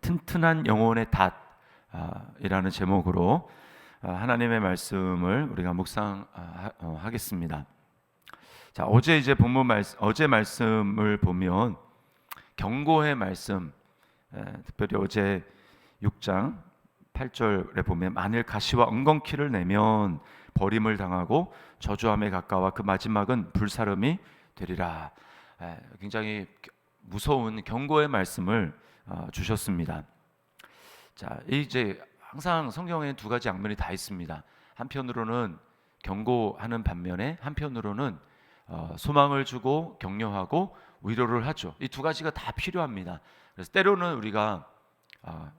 튼튼한 영혼의 닷이라는 제목으로 아, 하나님의 말씀을 우리가 묵상하겠습니다. 자 어제 이제 본문 말씀 어제 말씀을 보면 경고의 말씀 에, 특별히 어제 6장 8절에 보면 만일 가시와 엉겅퀴를 내면 버림을 당하고 저주함에 가까워 그 마지막은 불사름이 되리라. 에, 굉장히 무서운 경고의 말씀을 어, 주셨습니다. 자, 이제 항상 성경에 두 가지 양면이 다 있습니다. 한편으로는 경고하는 반면에 한편으로는 어, 소망을 주고 격려하고 위로를 하죠. 이 두 가지가 다 필요합니다. 그래서 때로는 우리가 어,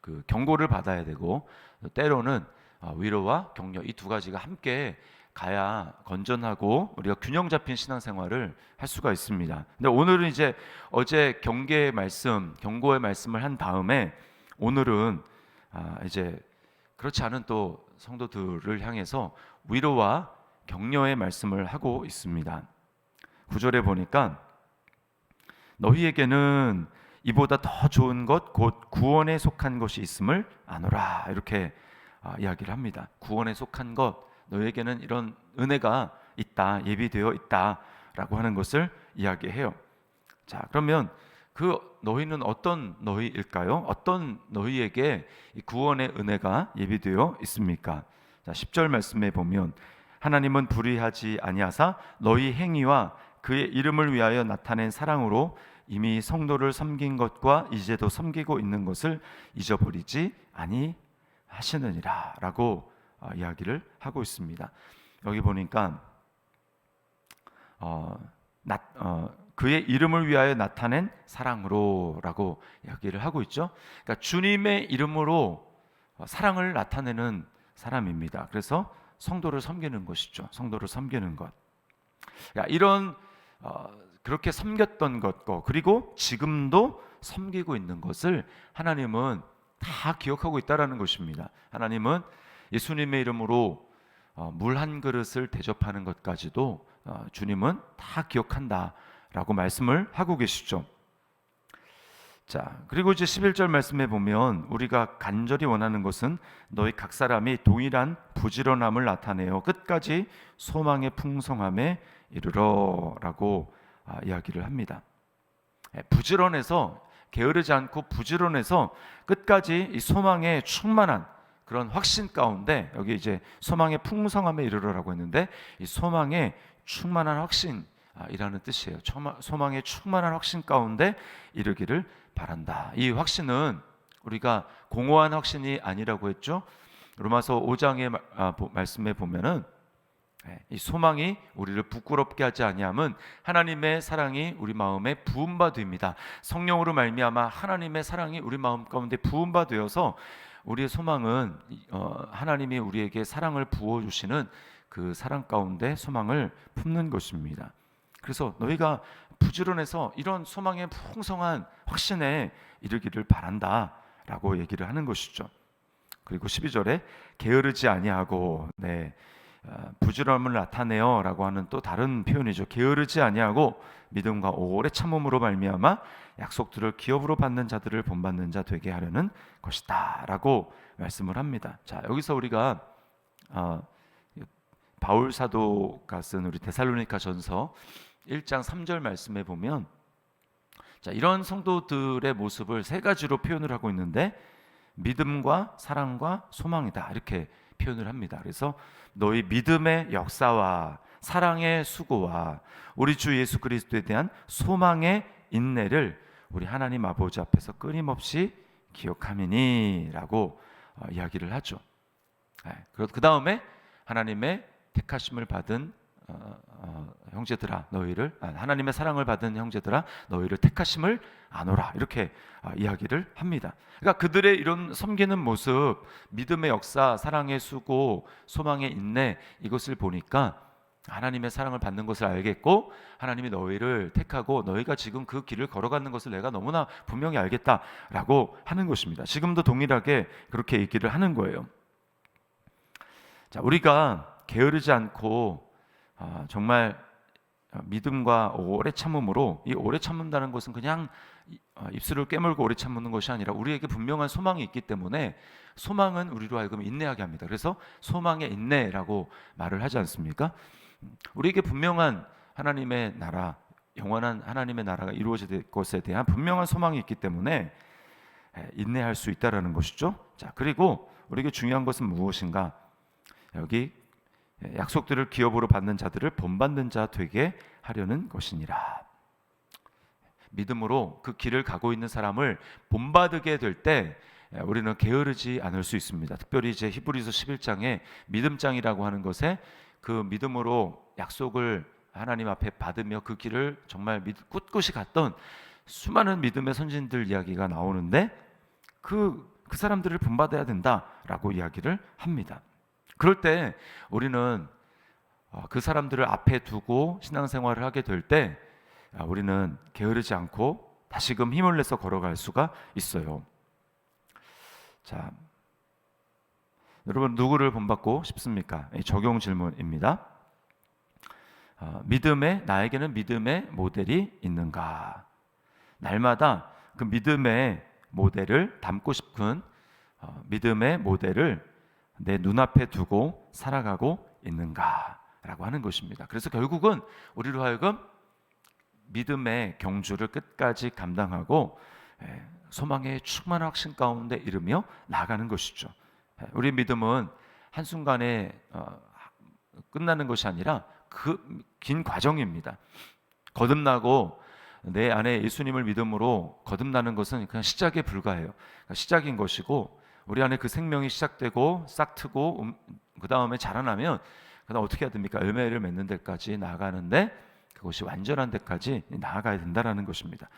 그 경고를 받아야 되고 때로는 어, 위로와 격려 이 두 가지가 함께 가야 건전하고 우리가 균형 잡힌 신앙생활을 할 수가 있습니다. 근데 오늘은 이제 어제 경계의 말씀, 경고의 말씀을 한 다음에 오늘은 아, 이제 그렇지 않은 또 성도들을 향해서 위로와 격려의 말씀을 하고 있습니다. 구절에 보니까 너희에게는 이보다 더 좋은 것 곧 구원에 속한 것이 있음을 아노라 이렇게 아, 이야기를 합니다. 구원에 속한 것 너희에게는 이런 은혜가 있다 예비되어 있다라고 하는 것을 이야기해요. 자 그러면 그 너희는 어떤 너희일까요? 어떤 너희에게 구원의 은혜가 예비되어 있습니까? 자 10절 말씀에 보면 하나님은 불의하지 아니하사 너희 행위와 그의 이름을 위하여 나타낸 사랑으로 이미 성도를 섬긴 것과 이제도 섬기고 있는 것을 잊어버리지 아니하시느니라라고 어, 이야기를 하고 있습니다. 여기 보니까 어, 나, 어, 그의 이름을 위하여 나타낸 사랑으로라고 이야기를 하고 있죠. 그러니까 주님의 이름으로 어, 사랑을 나타내는 사람입니다. 그래서 성도를 섬기는 것이죠. 성도를 섬기는 것. 그러니까 이런 어, 그렇게 섬겼던 것과 그리고 지금도 섬기고 있는 것을 하나님은 다 기억하고 있다라는 것입니다. 하나님은 예수님의 이름으로 어, 물한 그릇을 대접하는 것까지도 어, 주님은 다 기억한다라고 말씀을 하고 계시죠. 자, 그리고 이제 11절 말씀에 보면 우리가 간절히 원하는 것은 너희 각 사람이 동일한 부지런함을 나타내어 끝까지 소망의 풍성함에 이르러라고 아, 이야기를 합니다. 예, 부지런해서 게으르지 않고 부지런해서 끝까지 이 소망에 충만한 그런 확신 가운데 여기 이제 소망의 풍성함에 이르러라고 했는데 이 소망의 충만한 확신이라는 뜻이에요. 소망의 충만한 확신 가운데 이르기를 바란다. 이 확신은 우리가 공허한 확신이 아니라고 했죠. 로마서 5장의 아, 말씀에 보면은 예, 이 소망이 우리를 부끄럽게 하지 아니함은 하나님의 사랑이 우리 마음에 부음바 됩니다. 성령으로 말미암아 하나님의 사랑이 우리 마음 가운데 부음바 되어서 우리의 소망은 어, 하나님이 우리에게 사랑을 부어 주시는 그 사랑 가운데 소망을 품는 것입니다. 그래서 너희가 부지런해서 이런 소망의 풍성한 확신에 이르기를 바란다라고 얘기를 하는 것이죠. 그리고 12절에 게으르지 아니하고 네. 어, 부지런함을 나타내어라고 하는 또 다른 표현이죠. 게으르지 아니하고 믿음과 오래 참음으로 말미암아 약속들을 기업으로 받는 자들을 본받는 자 되게 하려는 것이다라고 말씀을 합니다. 자 여기서 우리가 어, 바울 사도가 쓴 우리 데살로니가 전서 1장 3절 말씀에 보면 자 이런 성도들의 모습을 세 가지로 표현을 하고 있는데 믿음과 사랑과 소망이다 이렇게 표현을 합니다. 그래서 너희 믿음의 역사와 사랑의 수고와 우리 주 예수 그리스도에 대한 소망의 인내를 우리 하나님 아버지 앞에서 끊임없이 기억하미니라고 어, 이야기를 하죠. 네, 그 다음에 하나님의 택하심을 받은 어, 어, 형제들아 너희를 아, 하나님의 사랑을 받은 형제들아 너희를 택하심을 아노라 이렇게 어, 이야기를 합니다. 그러니까 그들의 이런 섬기는 모습, 믿음의 역사, 사랑의 수고, 소망의 인내 이것을 보니까 하나님의 사랑을 받는 것을 알겠고 하나님이 너희를 택하고 너희가 지금 그 길을 걸어가는 것을 내가 너무나 분명히 알겠다라고 하는 것입니다. 지금도 동일하게 그렇게 얘기를 하는 거예요. 자, 우리가 게으르지 않고 아, 정말 어, 믿음과 오래 참음으로 이 오래 참는다는 것은 그냥 이- 어, 입술을 깨물고 오래 참는 것이 아니라 우리에게 분명한 소망이 있기 때문에 소망은 우리로 하여금 인내하게 합니다. 그래서 소망의 인내라고 말을 하지 않습니까? 음, 우리에게 분명한 하나님의 나라, 영원한 하나님의 나라가 이루어질 것에 대한 분명한 소망이 있기 때문에 에, 인내할 수 있다라는 것이죠. 자, 그리고 우리에게 중요한 것은 무엇인가? 여기 예, 약속들을 기업으로 받는 자들을 본받는 자 되게 하려는 것이니라. 믿음으로 그 길을 가고 있는 사람을 본받게 될 때 우리는 게으르지 않을 수 있습니다. 특별히 이제 히브리서 11장에 믿음장이라고 하는 것에 그 믿음으로 약속을 하나님 앞에 받으며 그 길을 정말 믿- 꿋꿋이 갔던 수많은 믿음의 선진들 이야기가 나오는데 그, 그 사람들을 본받아야 된다라고 이야기를 합니다. 그럴 때 우리는 어, 그 사람들을 앞에 두고 신앙생활을 하게 될때 아, 우리는 게으르지 않고 다시금 힘을 내서 걸어갈 수가 있어요. 자, 여러분 누구를 본받고 싶습니까? 이 적용 질문입니다. 어, 믿음의 나에게는 믿음의 모델이 있는가? 날마다 그 믿음의 모델을 담고 싶은 어, 믿음의 모델을 내 눈앞에 두고 살아가고 있는가라고 하는 것입니다. 그래서 결국은 우리로 하여금 믿음의 경주를 끝까지 감당하고 예, 소망의 충만한 확신 가운데 이르며 나가는 것이죠. 예, 우리 믿음은 한 순간에 어, 끝나는 것이 아니라 그 긴 과정입니다. 거듭나고 내 안에 예수님을 믿음으로 거듭나는 것은 그냥 시작에 불과해요. 그러니까 시작인 것이고 우리 안에 그 생명이 시작되고 싹 트고 음, 그 다음에 자라나면 그다음 어떻게 해야 됩니까? 열매를 맺는 데까지 나아가는데 그것이 완전한 데까지 나아가야 된다라는 것입니다.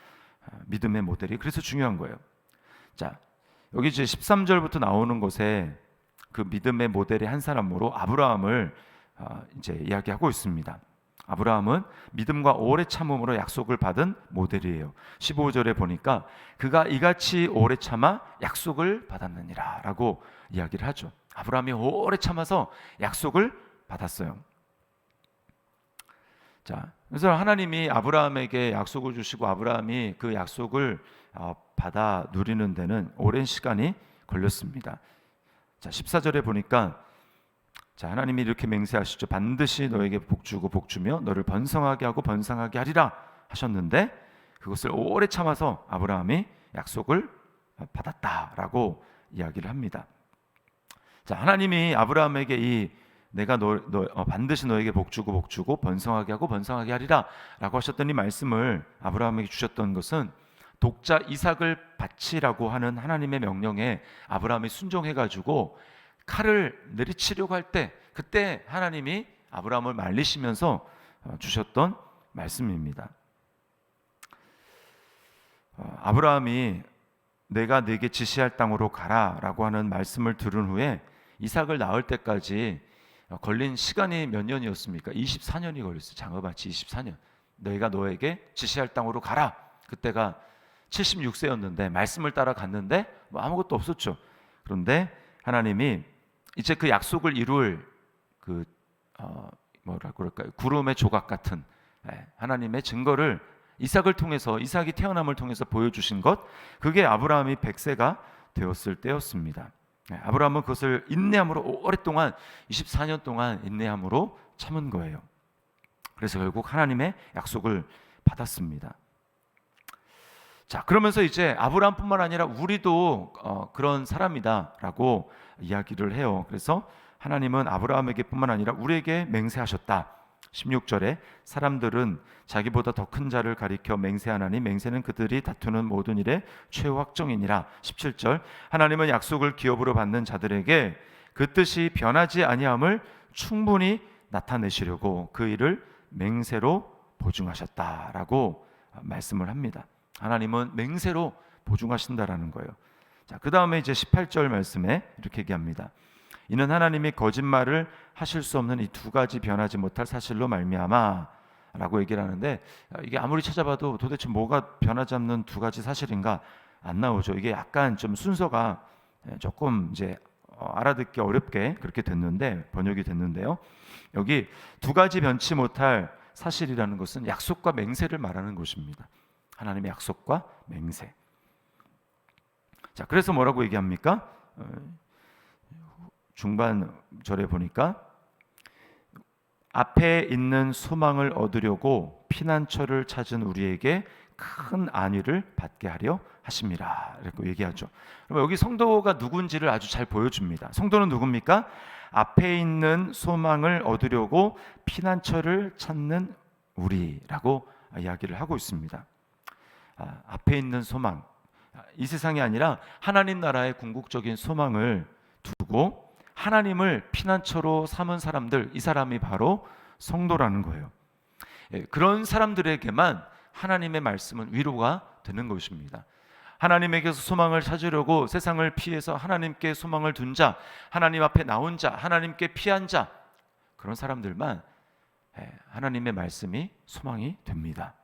아, 믿음의 모델이 그래서 중요한 거예요. 자 여기 이제 13절부터 나오는 것에 그 믿음의 모델의 한 사람으로 아브라함을 아, 이제 이야기하고 있습니다. 아브라함은 믿음과 오래 참음으로 약속을 받은 모델이에요. 15절에 보니까 그가 이같이 오래 참아 약속을 받았느니라라고 이야기를 하죠. 아브라함이 오래 참아서 약속을 받았어요. 자, 그래서 하나님이 아브라함에게 약속을 주시고 아브라함이 그 약속을 어, 받아 누리는 데는 오랜 시간이 걸렸습니다. 자, 14절에 보니까 자, 하나님이 이렇게 맹세하시죠. 반드시 너에게 복 주고 복 주며 너를 번성하게 하고 번성하게 하리라 하셨는데 그것을 오래 참아서 아브라함이 약속을 받았다라고 이야기를 합니다. 자, 하나님이 아브라함에게 이 내가 너, 너 어, 반드시 너에게 복 주고 복 주고 번성하게 하고 번성하게 하리라라고 하셨던 이 말씀을 아브라함에게 주셨던 것은 독자 이삭을 바치라고 하는 하나님의 명령에 아브라함이 순종해 가지고 칼을 내리치려고 할 때 그때 하나님이 아브라함을 말리시면서 어, 주셨던 말씀입니다. 어, 아브라함이 내가 네게 지시할 땅으로 가라라고 하는 말씀을 들은 후에 이삭을 낳을 때까지 어, 걸린 시간이 몇 년이었습니까? 24년이 걸렸어요. 장어밭이 24년. 너희가 너에게 지시할 땅으로 가라. 그때가 76세였는데 말씀을 따라 갔는데 뭐 아무것도 없었죠. 그런데 하나님이 이제 그 약속을 이룰 그 어, 뭐라 그럴까요? 구름의 조각 같은 예, 하나님의 증거를 이삭을 통해서 이삭이 태어남을 통해서 보여주신 것 그게 아브라함이 100세가 되었을 때였습니다. 예, 아브라함은 그것을 인내함으로 오랫동안 24년 동안 인내함으로 참은 거예요. 그래서 결국 하나님의 약속을 받았습니다. 자, 그러면서 이제 아브라함뿐만 아니라 우리도 어, 그런 사람이다라고 이야기를 해요. 그래서 하나님은 아브라함에게뿐만 아니라 우리에게 맹세하셨다. 16절에 사람들은 자기보다 더 큰 자를 가리켜 맹세하나니 맹세는 그들이 다투는 모든 일의 최후 확정이니라. 17절 하나님은 약속을 기업으로 받는 자들에게 그 뜻이 변하지 아니함을 충분히 나타내시려고 그 일을 맹세로 보증하셨다라고 말씀을 합니다. 하나님은 맹세로 보증하신다라는 거예요. 자, 그 다음에 이제 18절 말씀에 이렇게 얘기합니다. 이는 하나님이 거짓말을 하실 수 없는 이 두 가지 변하지 못할 사실로 말미암아 라고 얘기를 하는데 이게 아무리 찾아봐도 도대체 뭐가 변하지 않는 두 가지 사실인가 안 나오죠. 이게 약간 좀 순서가 조금 이제 어, 알아듣기 어렵게 그렇게 됐는데 번역이 됐는데요. 여기 두 가지 변치 못할 사실이라는 것은 약속과 맹세를 말하는 것입니다. 하나님의 약속과 맹세. 자, 그래서 뭐라고 얘기합니까? 어, 중반 절에 보니까 앞에 있는 소망을 얻으려고 피난처를 찾은 우리에게 큰 안위를 받게 하려 하심이라 이렇게 얘기하죠. 그럼 여기 성도가 누군지를 아주 잘 보여줍니다. 성도는 누굽니까? 앞에 있는 소망을 얻으려고 피난처를 찾는 우리라고 이야기를 하고 있습니다. 아, 앞에 있는 소망, 이 세상이 아니라 하나님 나라의 궁극적인 소망을 두고 하나님을 피난처로 삼은 사람들, 이 사람이 바로 성도라는 거예요. 예, 그런 사람들에게만 하나님의 말씀은 위로가 되는 것입니다. 하나님에게서 소망을 찾으려고 세상을 피해서 하나님께 소망을 둔 자, 하나님 앞에 나온 자, 하나님께 피한 자, 그런 사람들만 예, 하나님의 말씀이 소망이 됩니다.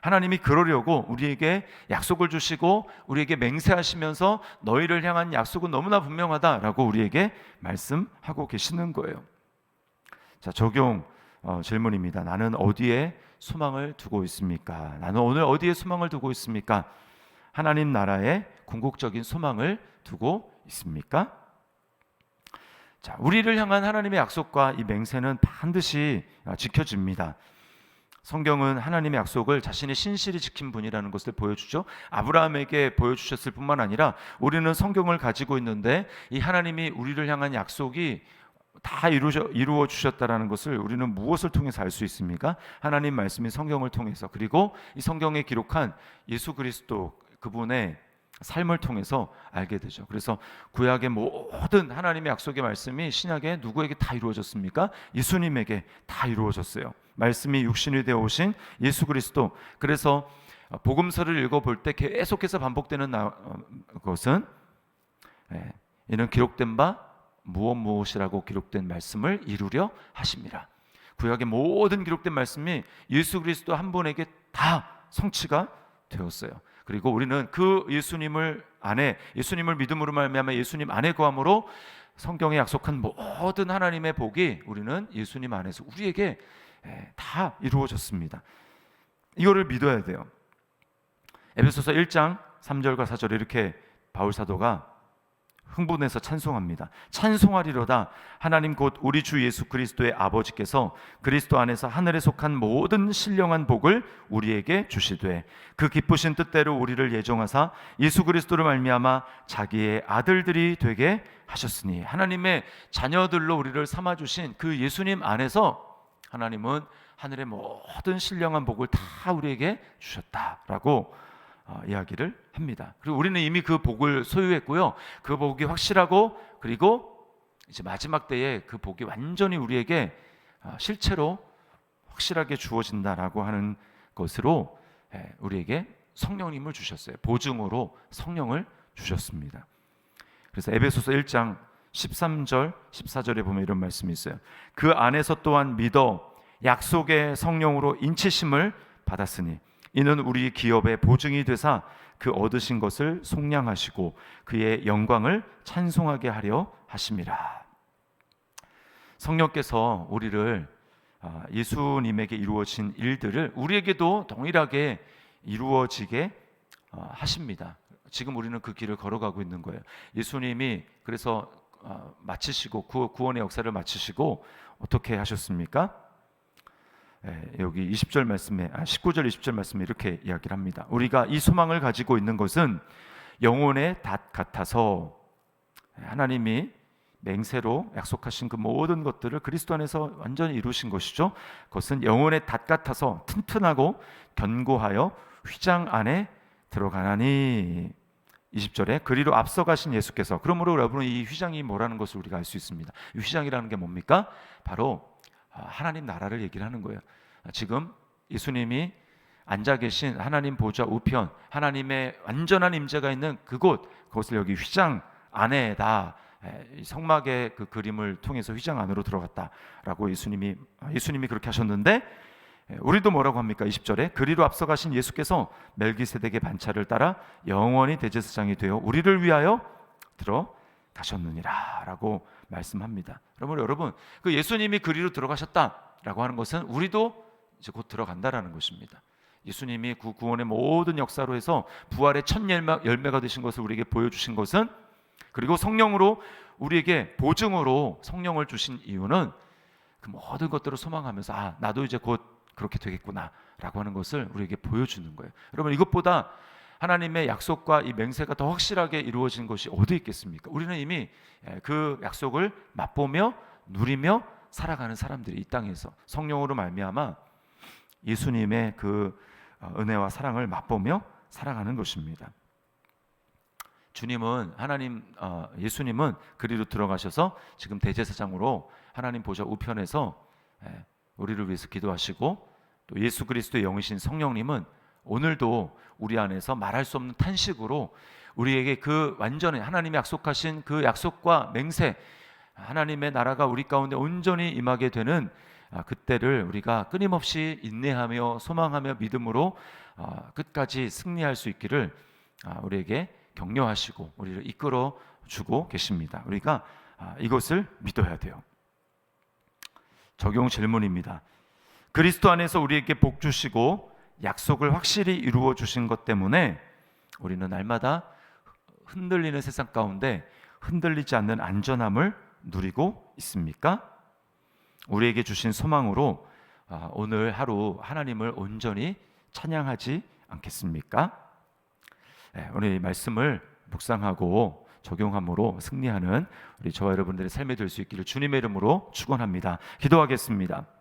하나님이 그러려고 우리에게 약속을 주시고 우리에게 맹세하시면서 너희를 향한 약속은 너무나 분명하다라고 우리에게 말씀하고 계시는 거예요. 자, 적용 어, 질문입니다. 나는 어디에 소망을 두고 있습니까? 나는 오늘 어디에 소망을 두고 있습니까? 하나님 나라에 궁극적인 소망을 두고 있습니까? 자, 우리를 향한 하나님의 약속과 이 맹세는 반드시 어, 지켜집니다. 성경은 하나님의 약속을 자신의 신실히 지킨 분이라는 것을 보여주죠. 아브라함에게 보여주셨을 뿐만 아니라 우리는 성경을 가지고 있는데 이 하나님이 우리를 향한 약속이 다 이루어 주셨다라는 것을 우리는 무엇을 통해서 알 수 있습니까? 하나님 말씀이 성경을 통해서 그리고 이 성경에 기록한 예수 그리스도 그분의 삶을 통해서 알게 되죠. 그래서 구약의 모든 하나님의 약속의 말씀이 신약에 누구에게 다 이루어졌습니까? 예수님에게 다 이루어졌어요. 말씀이 육신이 되어 오신 예수 그리스도. 그래서 복음서를 읽어 볼 때 계속해서 반복되는 어, 것은 예, 이는 기록된 바 무엇 무엇이라고 기록된 말씀을 이루려 하십니다. 구약의 모든 기록된 말씀이 예수 그리스도 한 분에게 다 성취가 되었어요. 그리고 우리는 그 예수님을 안에 예수님을 믿음으로 말미암아 예수님 안에 거함으로 성경에 약속한 모든 하나님의 복이 우리는 예수님 안에서 우리에게 예, 다 이루어졌습니다. 이거를 믿어야 돼요. 에베소서 1장 3절과 4절에 이렇게 바울 사도가 흥분해서 찬송합니다. 찬송하리로다 하나님 곧 우리 주 예수 그리스도의 아버지께서 그리스도 안에서 하늘에 속한 모든 신령한 복을 우리에게 주시되 그 기쁘신 뜻대로 우리를 예정하사 예수 그리스도를 말미암아 자기의 아들들이 되게 하셨으니 하나님의 자녀들로 우리를 삼아 주신 그 예수님 안에서 하나님은 하늘의 모든 신령한 복을 다 우리에게 주셨다라고 어, 이야기를 합니다. 그리고 우리는 이미 그 복을 소유했고요. 그 복이 확실하고 그리고 이제 마지막 때에 그 복이 완전히 우리에게 어, 실체로 확실하게 주어진다라고 하는 것으로 예, 우리에게 성령님을 주셨어요. 보증으로 성령을 주셨습니다. 그래서 에베소서 1장 13절, 14절에 보면 이런 말씀이 있어요. 그 안에서 또한 믿어 약속의 성령으로 인치심을 받았으니 이는 우리 기업의 보증이 되사 그 얻으신 것을 속량하시고 그의 영광을 찬송하게 하려 하심이라. 성령께서 우리를 아, 예수님에게 이루어진 일들을 우리에게도 동일하게 이루어지게 아, 하십니다. 지금 우리는 그 길을 걸어가고 있는 거예요. 예수님이 그래서 아, 마치시고 구원의 역사를 마치시고 어떻게 하셨습니까? 예, 여기 20절 말씀에 아, 19절 20절 말씀에 이렇게 이야기를 합니다. 우리가 이 소망을 가지고 있는 것은 영혼의 닷 같아서 하나님이 맹세로 약속하신 그 모든 것들을 그리스도 안에서 완전히 이루신 것이죠. 그것은 영혼의 닷 같아서 튼튼하고 견고하여 휘장 안에 들어가나니 20절에 그리로 앞서가신 예수께서 그러므로 여러분은 이 휘장이 뭐라는 것을 우리가 알 수 있습니다. 이 휘장이라는 게 뭡니까? 바로 아, 하나님 나라를 얘기를 하는 거예요. 아, 지금 예수님이 앉아 계신 하나님 보좌 우편, 하나님의 완전한 임재가 있는 그곳, 그것을 여기 휘장 안에다 성막의 그 그림을 통해서 휘장 안으로 들어갔다라고 예수님이 아, 예수님이 그렇게 하셨는데 우리도 뭐라고 합니까? 20절에 그리로 앞서가신 예수께서 멜기세덱의 반차를 따라 영원히 대제사장이 되어 우리를 위하여 들어 가셨느니라라고 말씀합니다. 그러면 여러분 그 예수님이 그리로 들어가셨다. 들어간다라고 하는 것은 우리도 이제 곧 들어간다라는 것입니다. 예수님이 구 구원의 모든 역사로 해서 부활의 첫 열매, 열매 가 되신 것을 우리에게 보여주신 것은 그리고 성령으로 우리에게 보증으로 성령을 주신 이유는 그 모든 것들을 소망하면서 아 나도 이제 곧 그렇게 되겠구나라고 하는 것을 우리에게 보여주는 거예요. 여러분 이것보다 하나님의 약속과 이 맹세가 더 확실하게 이루어진 것이 어디 있겠습니까? 우리는 이미 예, 그 약속을 맛보며 누리며 살아가는 사람들이 이 땅에서 성령으로 말미암아 예수님의 그 어, 은혜와 사랑을 맛보며 살아가는 것입니다. 주님은 하나님 어, 예수님은 그리로 들어가셔서 지금 대제사장으로 하나님 보좌 우편에서 예, 우리를 위해서 기도하시고 또 예수 그리스도의 영이신 성령님은 오늘도 우리 안에서 말할 수 없는 탄식으로 우리에게 그 완전히 하나님이 약속하신 그 약속과 맹세 하나님의 나라가 우리 가운데 온전히 임하게 되는 아, 그때를 우리가 끊임없이 인내하며 소망하며 믿음으로 아, 끝까지 승리할 수 있기를 아, 우리에게 격려하시고 우리를 이끌어 주고 계십니다. 우리가 아, 이것을 믿어야 돼요. 적용 질문입니다. 그리스도 안에서 우리에게 복 주시고 약속을 확실히 이루어 주신 것 때문에 우리는 날마다 흔들리는 세상 가운데 흔들리지 않는 안전함을 누리고 있습니까? 우리에게 주신 소망으로 아, 오늘 하루 하나님을 온전히 찬양하지 않겠습니까? 네, 오늘 이 말씀을 묵상하고 적용함으로 승리하는 우리 저와 여러분들의 삶이 될 수 있기를 주님의 이름으로 축원합니다. 기도하겠습니다.